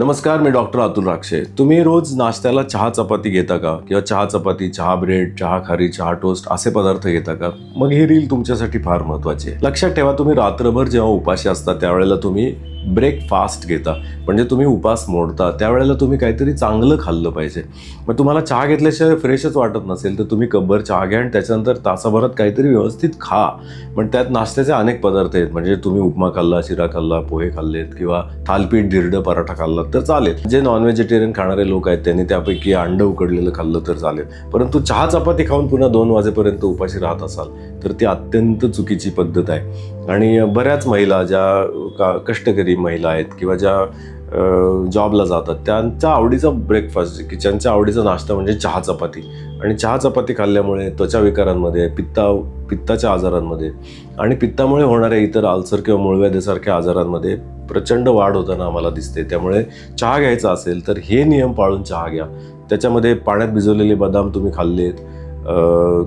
नमस्कार मी डॉक्टर अतुल राक्षे. तुम्ही रोज नाश्त्याला चहा चपाती घेता का? किंवा चहा चपाती चहा ब्रेड चहा खारी चहा टोस्ट असे पदार्थ घेता का? मग ही रील तुमच्यासाठी फार महत्वाची आहे. लक्षात ठेवा तुम्ही रात्रभर जेव्हा उपाशी असता त्यावेळेला तुम्ही ब्रेकफास्ट घेता. म्हणजे तुम्ही उपास मोडता. त्यावेळेला तुम्ही काहीतरी चांगलं खाल्लं पाहिजे. मग तुम्हाला चहा घेतल्याशिवाय फ्रेशच वाटत नसेल तर तुम्ही कब्बर चहा घ्या आणि त्याच्यानंतर तासाभरात काहीतरी व्यवस्थित खा. पण त्यात नाश्त्याचे अनेक पदार्थ आहेत. म्हणजे तुम्ही उपमा खाल्ला शिरा खाल्ला पोहे खाल्लेत किंवा थालपीठ धिरडं पराठा खाल्ला तर चालेल. जे नॉन व्हेजिटेरियन खाणारे लोक आहेत त्यांनी त्यापैकी अंड उकडलेलं खाल्लं तर चालेल. परंतु चहा चपाती खाऊन पुन्हा दोन वाजेपर्यंत उपाशी राहत असाल तर ती अत्यंत चुकीची पद्धत आहे. आणि बऱ्याच महिला ज्या का कष्टकरी महिला आहेत किंवा ज्या जॉबला जातात त्यांच्या आवडीचा ब्रेकफास्ट किचनच्या आवडीचा नाश्ता म्हणजे चहा चपाती. आणि चहा चपाती खाल्ल्यामुळे त्वचा विकारांमध्ये पित्ता पित्ताच्या आजारांमध्ये आणि पित्तामुळे होणाऱ्या इतर आलसर किंवा मूळव्याधीसारख्या आजारांमध्ये प्रचंड वाढ होताना आम्हाला दिसते. त्यामुळे चहा घ्यायचा असेल तर हे नियम पाळून चहा घ्या. त्याच्यामध्ये पाण्यात भिजवलेले बदाम तुम्ही खाल्लेत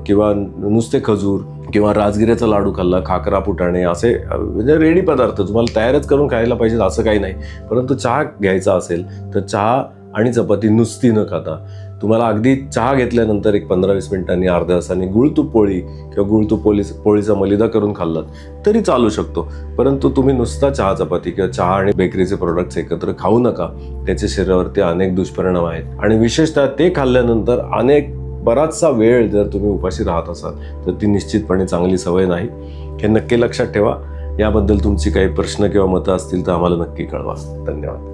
किंवा नुसते खजूर किंवा राजगिऱ्याचा लाडू खाल्ला खाकरा फुटाणे असे म्हणजे रेडी पदार्थ. तुम्हाला तयारच करून खायला पाहिजेत असं काही नाही. परंतु चहा घ्यायचा असेल तर चहा आणि चपाती नुसती न खाता. तुम्हाला अगदी चहा घेतल्यानंतर एक पंधरा वीस मिनिटांनी अर्ध्या तासाने गुळतूप पोळी किंवा गुळतूप पोळी पोळीचा मलिदा करून खाल्लात तरी चालू शकतो. परंतु तुम्ही नुसता चहा चपाती किंवा चहा आणि बेकरीचे प्रोडक्ट्स एकत्र खाऊ नका. त्याचे शरीरावरती अनेक दुष्परिणाम आहेत. आणि विशेषतः ते खाल्ल्यानंतर अनेक बराचसा वेळ जर तुम्ही उपाशी राहत असाल तर ती निश्चितपणे चांगली सवय नाही. हे नक्की लक्षात ठेवा. याबद्दल तुमची काही प्रश्न किंवा मतं असतील तर आम्हाला नक्की कळवा. धन्यवाद.